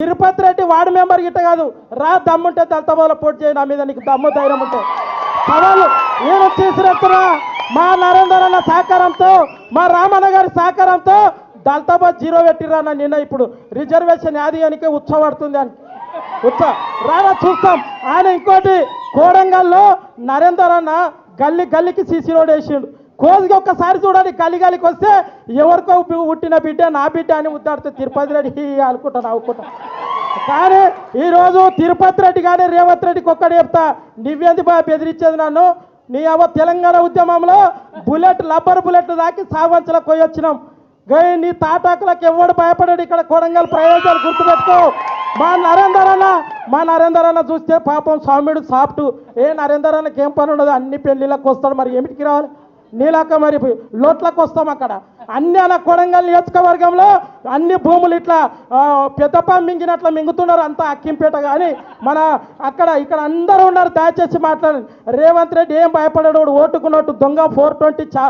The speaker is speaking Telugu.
తిరుపతి రెడ్డి వార్డు మెంబర్ గిట్ట కాదు. రా దమ్ముంటే దళిత పోటీ చేయి నా మీద నీకు దమ్ము ధైర్యం ఉంటే. సవాళ్ళు నేను చేసినట్టున్నా మా నరేందర్ అన్న సహకారంతో మా రామన్న గారి సహకారంతో దళితబా జీరో పెట్టిరా నిన్న ఇప్పుడు. రిజర్వేషన్ యాది అనికే ఉత్సవడుతుంది అని. ఉత్సవ రానా చూస్తాం. ఆయన ఇంకోటి కోడంగల్లో నరేందర్ అన్న గల్లి గల్లికి సీసీ రోడ్ వేసిండు. కోజ్కి ఒక్కసారి చూడండి కలిగాలికి వస్తే ఎవరికో పుట్టిన బిడ్డ నా బిడ్డ అని ముద్దాడితే తిరుపతి రెడ్డి అనుకుంటాను అనుకుంటా కానీ ఈరోజు తిరుపతి రెడ్డి కానీ రేవంత్ రెడ్డికి ఒక్కటి చెప్తా నువ్వేంది బాగా బెదిరించేది నన్ను? నీ అవ్వ తెలంగాణ ఉద్యమంలో బుల్లెట్ లబ్బర్ బుల్లెట్ దాకి సావంచలకు కొయ్యొచ్చినాం. వచ్చినాం గై నీ తాటాకులకు ఎవడు భయపడాడు? ఇక్కడ కొడంగల్ ప్రయోజనాలు గుర్తుపెట్టుకో. మా నరేందర్ అన్న మా నరేందర్ అన్న చూస్తే పాపం స్వామిడు సాఫ్ట్. ఏ నరేందర్ అన్నకి ఏం పని ఉండదు? అన్ని పెళ్ళిళ్ళకి వస్తాడు మరి ఏమిటికి రావాలి? నీలాక మరి లోట్లకు వస్తాం అక్కడ. అన్ని అలా కొడంగల్ నియోజకవర్గంలో అన్ని భూములు ఇట్లా ఆ, పెద్దపా మింగుతున్నారు అంతా అక్కింపేట కానీ మన అక్కడ ఇక్కడ అందరూ ఉన్నారు దయచేసి మాట్లాడండి. రేవంత్ రెడ్డి ఏం భయపడాడు ఓటుకున్నట్టు దొంగ ఫోర్ ట్వంటీ చా